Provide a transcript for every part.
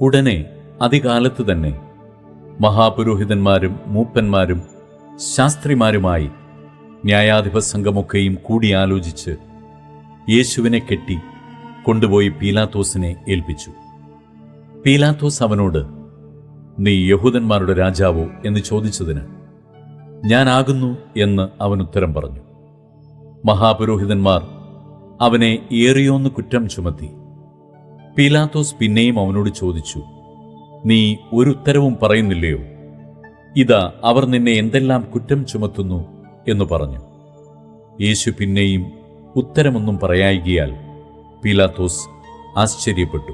ഉടനെ അതികാലത്ത് തന്നെ മഹാപുരോഹിതന്മാരും മൂപ്പന്മാരും ശാസ്ത്രിമാരുമായി ന്യായാധിപ സംഘമൊക്കെയും കൂടിയാലോചിച്ച് യേശുവിനെ കെട്ടി കൊണ്ടുപോയി പീലാത്തോസിനെ ഏൽപ്പിച്ചു. പീലാത്തോസ് അവനോട് നീ യഹൂദന്മാരുടെ രാജാവോ? എന്ന് ചോദിച്ചതിന് ഞാനാകുന്നു എന്ന് അവൻ ഉത്തരം പറഞ്ഞു. മഹാപുരോഹിതന്മാർ അവനെ ഏറിയോന്ന് കുറ്റം ചുമത്തി പീലാത്തോസ് പിന്നെയും അവനോട് ചോദിച്ചു നീ ഒരു ഉത്തരവും പറയുന്നില്ലയോ? ഇതാ അവർ നിന്നെ എന്തെല്ലാം കുറ്റം ചുമത്തുന്നു എന്ന് പറഞ്ഞു. യേശു പിന്നെയും ഉത്തരമൊന്നും പറയായികയാൽ പീലാത്തോസ് ആശ്ചര്യപ്പെട്ടു.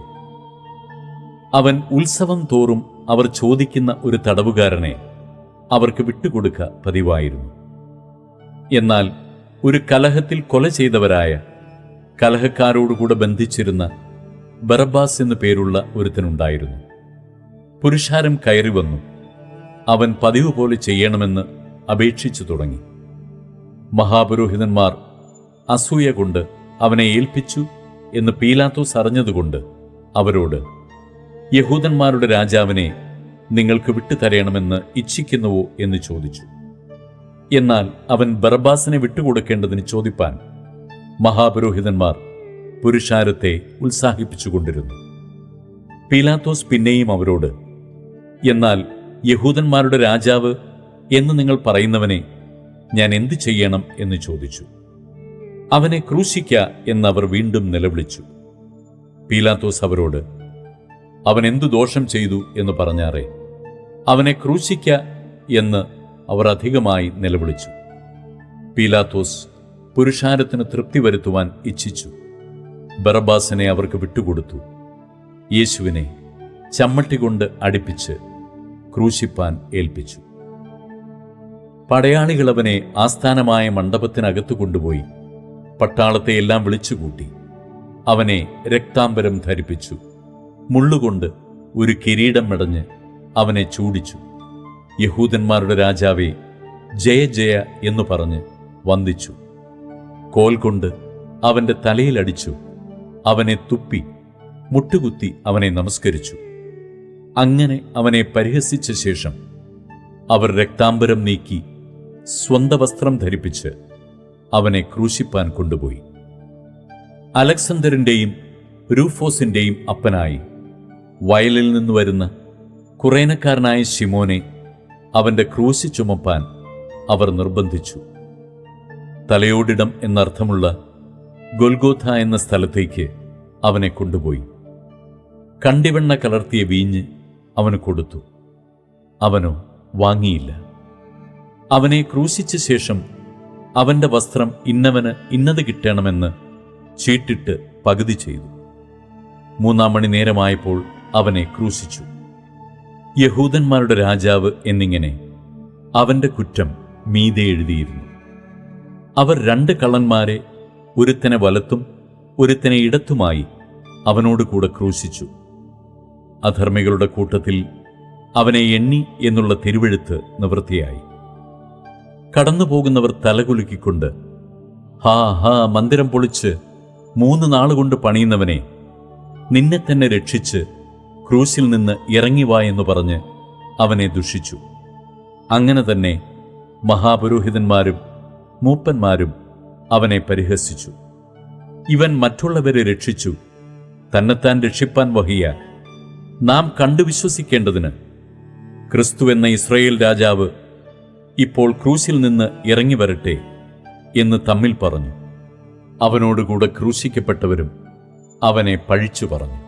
അവൻ ഉത്സവം തോറും അവർ ചോദിക്കുന്ന ഒരു തടവുകാരനെ അവർക്ക് വിട്ടുകൊടുക്ക പതിവായിരുന്നു. എന്നാൽ ഒരു കലഹത്തിൽ കൊല ചെയ്തവരായ കലഹക്കാരോടുകൂടെ ബന്ധിച്ചിരുന്ന ബറബാസ് എന്നു പേരുള്ള ഒരുത്തനുണ്ടായിരുന്നു. പുരുഷാരം കയറി വന്നു. അവൻ പതിവ് പോലെ ചെയ്യണമെന്ന് അപേക്ഷിച്ചു തുടങ്ങി. മഹാപുരോഹിതന്മാർ അസൂയ കൊണ്ട് അവനെ ഏൽപ്പിച്ചു എന്ന് പീലാത്തോസ് അറിഞ്ഞതുകൊണ്ട് അവരോട് യഹൂദന്മാരുടെ രാജാവിനെ നിങ്ങൾക്ക് വിട്ടുതരയണമെന്ന് ഇച്ഛിക്കുന്നുവോ? എന്ന് ചോദിച്ചു. എന്നാൽ അവൻ ബറബാസിനെ വിട്ടുകൊടുക്കേണ്ടതിന് ചോദിപ്പാൻ മഹാപുരോഹിതന്മാർ പുരുഷാരത്തെ ഉത്സാഹിപ്പിച്ചുകൊണ്ടിരുന്നു പീലാത്തോസ് പിന്നെയും അവരോട് എന്നാൽ യഹൂദന്മാരുടെ രാജാവ് എന്ന് നിങ്ങൾ പറയുന്നവനെ ഞാൻ എന്തു ചെയ്യണം? എന്ന് ചോദിച്ചു. അവനെ ക്രൂശിക്ക എന്നവർ വീണ്ടും നിലവിളിച്ചു. പീലാത്തോസ് അവരോട് അവൻ എന്തു ദോഷം ചെയ്തു? എന്ന് പറഞ്ഞാറേ അവനെ ക്രൂശിക്ക എന്ന് അവർ അധികമായി നിലവിളിച്ചു. പീലാത്തോസ് പുരുഷാരത്തിന് തൃപ്തി വരുത്തുവാൻ ഇച്ഛിച്ചു. ബറബാസിനെ അവർക്ക് വിട്ടുകൊടുത്തു. യേശുവിനെ ചമ്മട്ടി കൊണ്ട് അടുപ്പിച്ച് ക്രൂശിപ്പാൻ ഏൽപ്പിച്ചു. പടയാളികൾ അവനെ ആസ്ഥാനമായ മണ്ഡപത്തിനകത്ത് കൊണ്ടുപോയി പട്ടാളത്തെ എല്ലാം വിളിച്ചുകൂട്ടി. അവനെ രക്താംബരം ധരിപ്പിച്ചു. മുള്ളുകൊണ്ട് ഒരു കിരീടം മെടഞ്ഞ് അവനെ ചൂടിച്ചു. യഹൂദന്മാരുടെ രാജാവെ ജയ ജയ എന്നു പറഞ്ഞ് വന്ദിച്ചു. കോൽ കൊണ്ട് അവന്റെ തലയിലടിച്ചു അവനെ തുപ്പി മുട്ടുകുത്തി അവനെ നമസ്കരിച്ചു. അങ്ങനെ അവനെ പരിഹസിച്ച ശേഷം അവർ രക്താംബരം നീക്കി സ്വന്ത വസ്ത്രം ധരിപ്പിച്ച് അവനെ ക്രൂശിപ്പാൻ കൊണ്ടുപോയി. അലക്സണ്ടറിന്റെയും രൂഫോസിന്റെയും അപ്പനായി വയലിൽ നിന്ന് വരുന്ന കുറേനക്കാരനായ ഷിമോനെ അവന്റെ ക്രൂശി ചുമപ്പാൻ അവർ നിർബന്ധിച്ചു. തലയോടിടം എന്നർത്ഥമുള്ള ഗൊൽഗോഥ എന്ന സ്ഥലത്തേക്ക് അവനെ കൊണ്ടുപോയി. കണ്ടിവെണ്ണ കലർത്തിയ വീഞ്ഞ് അവന് കൊടുത്തു. അവനോ വാങ്ങിയില്ല. അവനെ ക്രൂശിച്ച ശേഷം അവന്റെ വസ്ത്രം ഇന്നവന് ഇന്നത് കിട്ടണമെന്ന് ചീട്ടിട്ട് പകുതി ചെയ്തു. മൂന്നാം മണി നേരമായപ്പോൾ അവനെ ക്രൂശിച്ചു. യഹൂദന്മാരുടെ രാജാവ് എന്നിങ്ങനെ അവന്റെ കുറ്റം മീതെ എഴുതിയിരുന്നു. അവർ രണ്ട് കള്ളന്മാരെ ഒരുത്തനെ വലത്തും ഒരുത്തനെ ഇടത്തുമായി അവനോട് കൂടെ ക്രൂശിച്ചു. അധർമ്മികളുടെ കൂട്ടത്തിൽ അവനെ എണ്ണി എന്നുള്ള തിരുവെഴുത്ത് നിവൃത്തിയായി. കടന്നുപോകുന്നവർ തലകുലുക്കിക്കൊണ്ട് ഹാ ഹാ മന്ദിരം പൊളിച്ച് മൂന്ന് നാളുകൊണ്ട് പണിയുന്നവനെ നിന്നെ തന്നെ രക്ഷിച്ച് ക്രൂസിൽ നിന്ന് ഇറങ്ങി വാ എന്ന് പറഞ്ഞ് അവനെ ദുഷിച്ചു. അങ്ങനെ തന്നെ മഹാപുരോഹിതന്മാരും മൂപ്പന്മാരും അവനെ പരിഹസിച്ചു. ഇവൻ മറ്റുള്ളവരെ രക്ഷിച്ചു. തന്നെത്താൻ രക്ഷിപ്പാൻ വഹിയ. നാം കണ്ടു വിശ്വസിക്കേണ്ടതിന് ക്രിസ്തു എന്ന ഇസ്രയേൽ രാജാവ് ഇപ്പോൾ ക്രൂശിൽ നിന്ന് ഇറങ്ങി വരട്ടെ എന്ന് തമ്മിൽ പറഞ്ഞു. അവനോടുകൂടെ ക്രൂശിക്കപ്പെട്ടവരും അവനെ പഴിച്ചു പറഞ്ഞു.